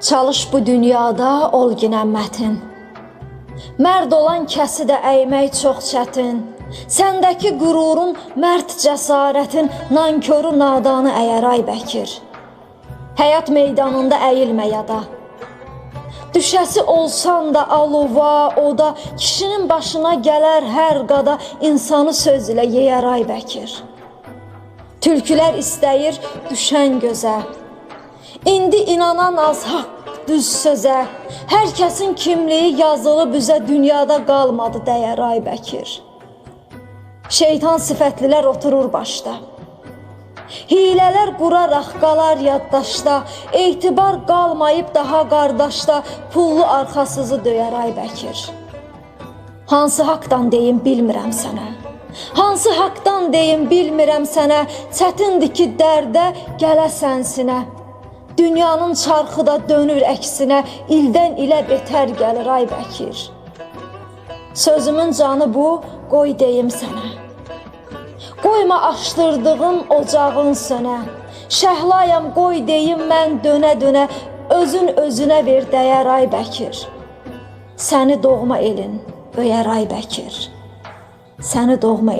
Çalış bu dünyada ol ginə mətin. Mərd olan kəsi də əymək çox çətin. Səndəki qürurun, mərd cəsarətin, nanköru nadanı əyər ay Bəkir. Həyat meydanında əyilmə yada. Düşəsi olsan da alova, oda, kişinin başına gələr hər qada insanı söz ilə yeyər ay Bəkir. Tülkülər istəyir düşən gözə. İndi inanan az haqq düz sözə. Hər kəsin kimliyi yazılı bizə dünyada qalmadı dəyər ay Bəkir. Şeytan sifətlilər oturur başda. Hilələr quraraq qalar yaddaşda, etibar qalmayıb daha qardaşda, pullu arxasızı döyər ay Bəkir. Hansı haqdan deyim bilmirəm sənə. Hansı haqdan deyim bilmirəm sənə. Çətindir ki dərdə gələsən sinə. Dünyanın çarxı da dönür əksinə, ildən ilə betər gəlir ay Bəkir. Sözümün canı bu, qoy deyim sənə. Qoyma açdırdığım ocağın sönə. Şəhlayam qoy deyim mən dönə-dönə, özün özünə ver dəyər ay Bəkir. Səni doğma elin öyər ay Bəkir. Səni doğma